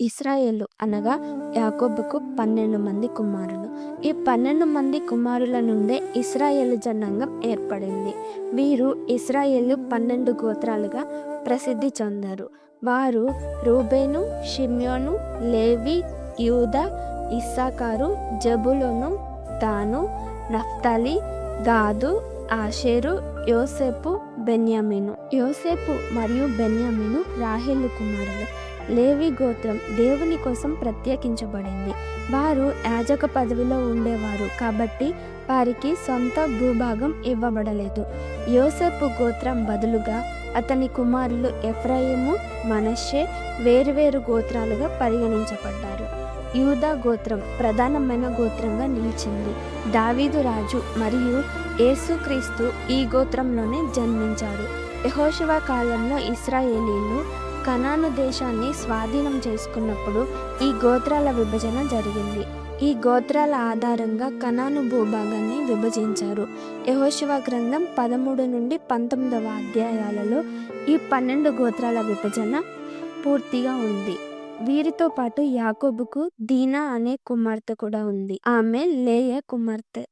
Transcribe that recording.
ఇస్రాయేలు అనగా యాకోబుకు పన్నెండు మంది కుమారులు. ఈ పన్నెండు మంది కుమారుల నుండే ఇస్రాయేల్ జనాంగం ఏర్పడింది. వీరు ఇస్రాయేలు పన్నెండు గోత్రాలుగా ప్రసిద్ధి చెందారు. వారు రూబేను షిమ్యోను లేవి యూద ఇస్సాకారు జబులోను దాను నఫ్తాలి గాదు ఆషేరు యోసేపు బెన్యామిను. యోసేపు మరియు బెన్యామిను రాహేలు కుమారులు. లేవి గోత్రం దేవుని కోసం ప్రత్యేకించబడింది. వారు యాజక పదవిలో ఉండేవారు కాబట్టి వారికి సొంత భూభాగం ఇవ్వబడలేదు. యోసేపు గోత్రం బదులుగా అతని కుమారులు ఎఫ్రాయిము మనషే వేరువేరు గోత్రాలుగా పరిగణించబడ్డారు. యూదా గోత్రం ప్రధానమైన గోత్రంగా నిలిచింది. దావీదు రాజు మరియు యేసుక్రీస్తు ఈ గోత్రంలోనే జన్మించారు. యహోశివ కాలంలో ఇస్రాయేలీలు కనాను దేశాన్ని స్వాధీనం చేసుకున్నప్పుడు ఈ గోత్రాల విభజన జరిగింది. ఈ గోత్రాల ఆధారంగా కనాను భూభాగాన్ని విభజించారు. యహోశివ గ్రంథం పదమూడు నుండి పంతొమ్మిదవ అధ్యాయాలలో ఈ పన్నెండు గోత్రాల విభజన పూర్తిగా ఉంది. వీరితో పాటు యాకోబుకు దీనా అనే కుమార్తె కూడా ఉంది. ఆమె లేయ కుమార్తె.